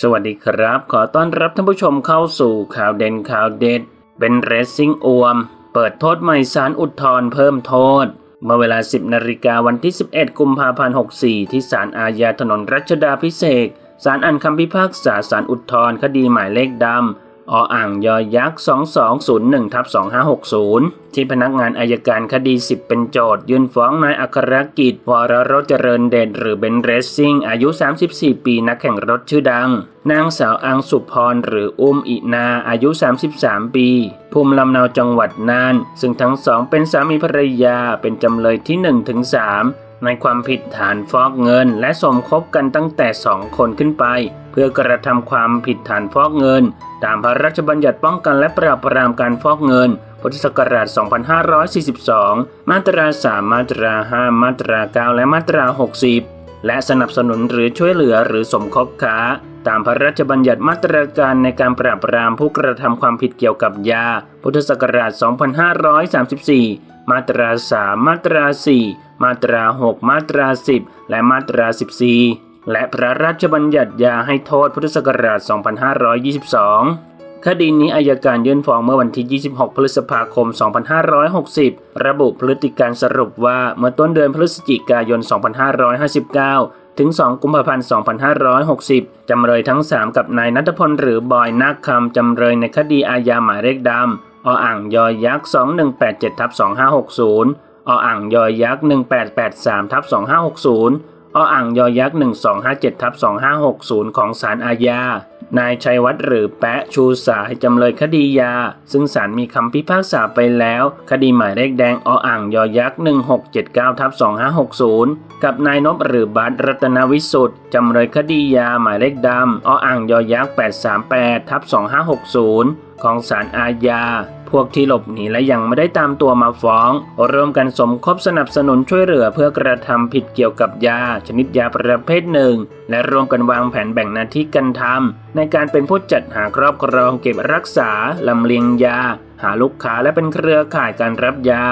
สวัสดีครับ ขอต้อนรับท่านผู้ชมเข้าสู่ข่าวเด่นข่าวเด็ด เป็นเรซซิ่งอวม เปิดโทษใหม่สารอุทธรณ์เพิ่มโทษ เมื่อเวลา 10นาฬิกาวันที่ 11 กุมภาพันธ์ 64 ที่ศาลอาญาถนนรัชดาพิเศษศาลอ่านคำพิพากษาสารอุทธรณ์คดีหมายเลขดำ ออ่างยอยักษ์ 2201ทับ2560 ที่พนักงานอายการคดี 10 เป็นโจทยื่นฟ้องนายอัครกิจวรรถเจริญเดชหรือเบนเรสซิ่ง อายุ 34 ปีนักแข่งรถชื่อดัง นางสาวอังสุพรหรืออุ้มอินาอายุ 33 ปี ภูมิลำเนาจังหวัดน่าน ซึ่งทั้งสองเป็นสามีภรรยาเป็นจำเลยที่ 1-3 ในความผิดฐานฟอกเงิน และสมคบกันตั้งแต่2คนขึ้นไป เพื่อกระทำความผิดฐานฟอกเงิน ตามพระราชบัญญัติป้องกันและปราบปรามการฟอกเงิน พุทธศักราช 2542 มาตรา 3 มาตรา 5 มาตรา 9 และมาตรา 60 และสนับสนุนหรือช่วยเหลือหรือสมคบค้า ตามพระราชบัญญัติมาตราการในการปราบปรามผู้กระทำความผิดเกี่ยวกับยา พุทธศักราช 2534 มาตรา 3 มาตรา 4 มาตรา 6 มาตรา 10 และมาตรา 14 และพระราชบัญญัติยาให้โทษพุทธศักราช 2522 คดีนี้อายการยื่นฟ้องเมื่อวันที่ 26 พฤษภาคม 2560 ระบุพฤติการสรุปว่าเมื่อต้นเดือนพฤศจิกายน 2559ถึง 2 กุมภาพันธ์ 2560 จำเลยทั้ง 3 กับนายนัทพลหรือบอยนาคคำจำเลยในคดีอาญาหมายเลขดำ ออ่างยอยักษ์2187ทับ2560ออ่างยอยักษ์1883ทับ2560ออ่างยอยักษ์1257ทับ2560 ของศาลอาญา นายชัยวัฒน์หรือแปะชูสายจำเลยคดียา ซึ่งศาลมีคำพิพากษาไปแล้ว คดีหมายเลขแดงออ่างยอยักษ์ 1679ทับ2560 กับนายนพหรือบัตรรัตนวิสุทธ์จำเลยคดียาหมายเลขดำออ่างยอยักษ์ 838ทับ2560 ของศาลอาญา พวกที่หลบหนีและยังไม่ได้ตามตัวมาฟ้อง ร่วมกันสมคบสนับสนุนช่วยเหลือเพื่อกระทำผิดเกี่ยวกับยา ชนิดยาประเภทหนึ่ง และร่วมกันวางแผนแบ่งหน้าที่กันทำในการเป็นผู้จัดหาครอบครองเก็บรักษาลำเลียงยา หาลูกค้าและเป็นเครือข่ายการรับยา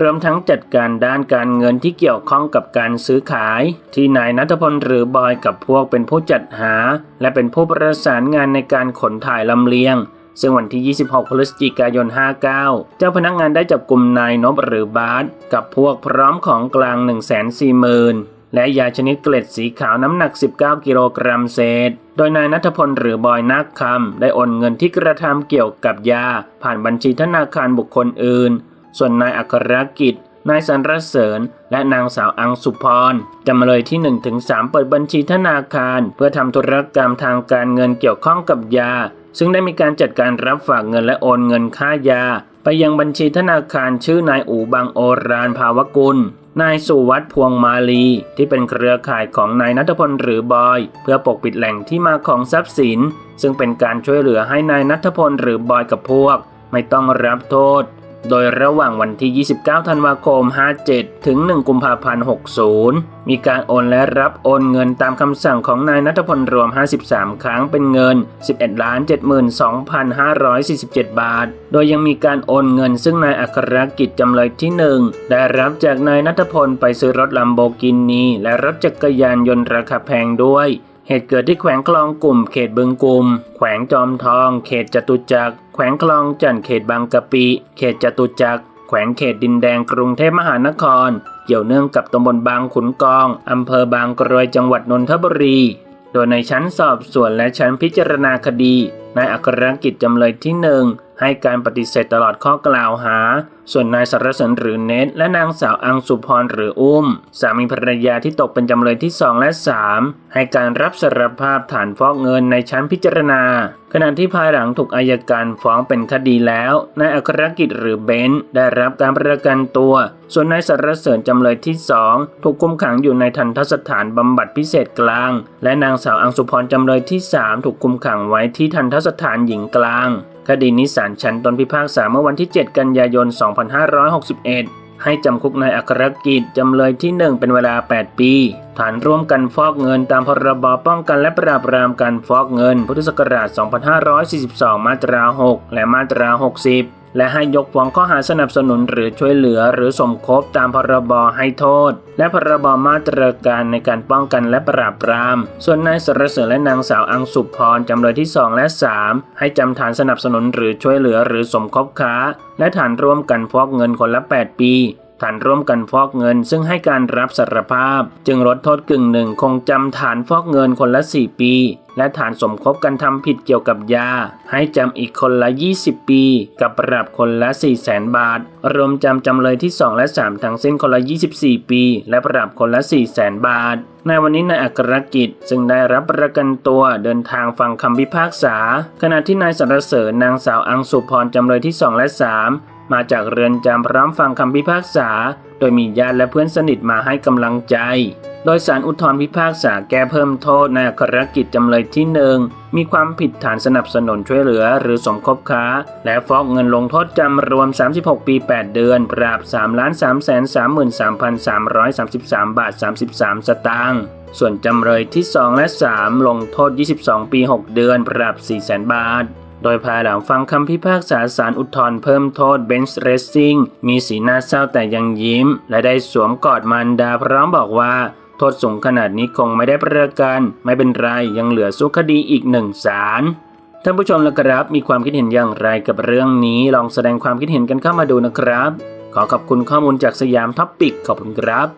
รวมทั้งจัดการด้านการเงินที่เกี่ยวข้องกับการซื้อขาย ที่นายนัทพลหรือบอยกับพวกเป็นผู้จัดหา และเป็นผู้ประสานงานในการขนถ่ายลำเลียง ซึ่งวันที่ 26 พฤศจิกายน 59 เจ้าพนักงานได้จับกลุ่มนายนบหรือบาสกับพวกพร้อมของกลาง 140,000 และยาชนิดเกล็ดสีขาวน้ำหนัก 19 กิโลกรัมเศษ โดยนายนัทพลหรือบอยนักคำได้โอนเงินที่กระทำเกี่ยวกับยา ผ่านบัญชีธนาคารบุคคลอื่น ส่วนนายอัครกิจนายสรรเสริญ และนางสาวอังสุพรจำเลยที่ 1-3 เปิดบัญชีธนาคาร เพื่อทำธุรกรรมทางการเงินเกี่ยวข้องกับยา ซึ่งได้มีการจัดการรับฝากเงินและโอนเงินค่ายา ไปยังบัญชีธนาคารชื่อนายอูบังโอรานภาวกุล นายสุวัตพวงมาลี ที่เป็นเครือข่ายของนายนัทพลหรือบอย เพื่อปกปิดแหล่งที่มาของทรัพย์สิน ซึ่งเป็นการช่วยเหลือให้นายนัทพลหรือบอยกับพวก ไม่ต้องรับโทษ โดยระหว่างวันที่ 29 ธันวาคม 57 ถึง 1 กุมภาพันธ์ 60 มีการโอนและรับโอนเงินตามคำสั่งของนายนัทพลรวม 53 ครั้งเป็นเงิน 11 72,547 บาท โดยยังมีการโอนเงินซึ่งนายอัครกิจจำเลยที่ 1 ได้รับจากนายนัทพลไปซื้อรถลัมโบกินีและรถจักรยานยนต์ราคาแพงด้วย เหตุเกิดที่แขวงคลองกลุ่มเขตบึงกลุ่ม แขวงจอมทอง เขตจตุจักร แขวงคลองจันทร์เขตบางกะปิ เขตจตุจักร แขวงเขตดินแดงกรุงเทพมหานคร เกี่ยวเนื่องกับตำบลบางขุนกอง อำเภอบางกรวยจังหวัดนนทบุรี โดยในชั้นสอบสวนและชั้นพิจารณาคดี นายอัครกิจจำเลยที่หนึ่ง ให้การปฏิเสธตลอดข้อกล่าวหา ส่วนนายสรสนหรือเนตและนางสาวอังสุพรหรืออุ้ม สามีภรรยาที่ตกเป็นจำเลยที่ 2 และ 3 ให้การรับสารภาพฐานฟอกเงินในชั้นพิจารณา ขณะที่ภายหลังถูกอายการฟ้องเป็นคดีแล้วนายอัครกิจหรือเบนซ์ได้รับการประกันตัว ส่วนนายสรเสริญจำเลยที่ 2 ถูกคุมขังอยู่ในทันทสถานบำบัดพิเศษกลาง และนางสาวอังสุพรจำเลยที่ 3 ถูกคุมขังไว้ที่ทันทสถานหญิงกลาง คดีนี้ศาลชั้นต้นพิพากษาเมื่อวันที่ 7 กันยายน 2561 ให้จำคุกนายอัครกิจจำเลยที่ 1 เป็นเวลา 8 ปี ฐานร่วมกันฟอกเงินตามพรบป้องกันและปราบปรามการฟอกเงิน พุทธศักราช 2542 มาตรา 6 และมาตรา 60 และให้ยกฟ้องข้อหาสนับสนุนหรือช่วยเหลือหรือสมคบตามพรบให้โทษ และพรบมาตรการในการป้องกันและปราบปราม ส่วนนายสรเสริญและนางสาวอังสุพรจำเลยที่ 2 และ 3 ให้จำฐานสนับสนุนหรือช่วยเหลือหรือสมคบค้า และฐานร่วมกันฟอกเงินคนละ 8 ปี ฐานร่วมกันฟอกเงิน ซึ่งให้การรับสารภาพ จึงลดโทษกึ่งหนึ่งคงจำฐานฟอกเงินคนละ 4 ปี และฐานสมคบกันทำผิดเกี่ยวกับยา ให้จำอีกคนละ 20 ปี กับปรับคนละ 4 0 0แสนบาท รวมจำจำเลยที่ 2 และ 3 ทั้งสิ้นคนละ 24 ปี และปรับคนละ 4 0 0แสนบาทในวันนี้นายอัครกิจซึ่งได้รับประกันตัวเดินทางฟังคำพิพากษา ขณะที่นายสรรเสริญนางสาวอังสุพรจำเลยที่ 2 และ 3 มาจากเรือนจำพร้อมฟังคำพิพากษา โดยมีญาติและเพื่อนสนิทมาให้กำลังใจ โดยสารอุทธรพิพากษาแก้เพิ่มโทษในอัครกิจจำเลยที่หนึ่งมีความผิดฐานสนับสนุนช่วยเหลือหรือสมคบค้า และฟอกเงินลงโทษจำรวม 36 ปี 8 เดือน ปรับ3 3 3 3 3 333 บาท 33 สตางค์ส่วนจำเลยที่ 2 และ 3 ลงโทษ 22 ปี 6 เดือน ปรับ 400,000 บาท โดยภายหลังฟังคำพิพากษาสารอุทธรณ์เพิ่มโทษเบนซ์เรสซิ่งมีสีหน้าเศร้าแต่ยังยิ้ม และได้สวมกอดมารดาพร้อมบอกว่า โทษสูงขนาดนี้คงไม่ได้ประกัน ไม่เป็นไรยังเหลือสู้คดีอีกหนึ่งศาลท่านผู้ชมละครับมีความคิดเห็นอย่างไรกับเรื่องนี้ ลองแสดงความคิดเห็นกันเข้ามาดูนะครับ ขอขอบคุณข้อมูลจากสยามท็อปปิกขอบคุณครับ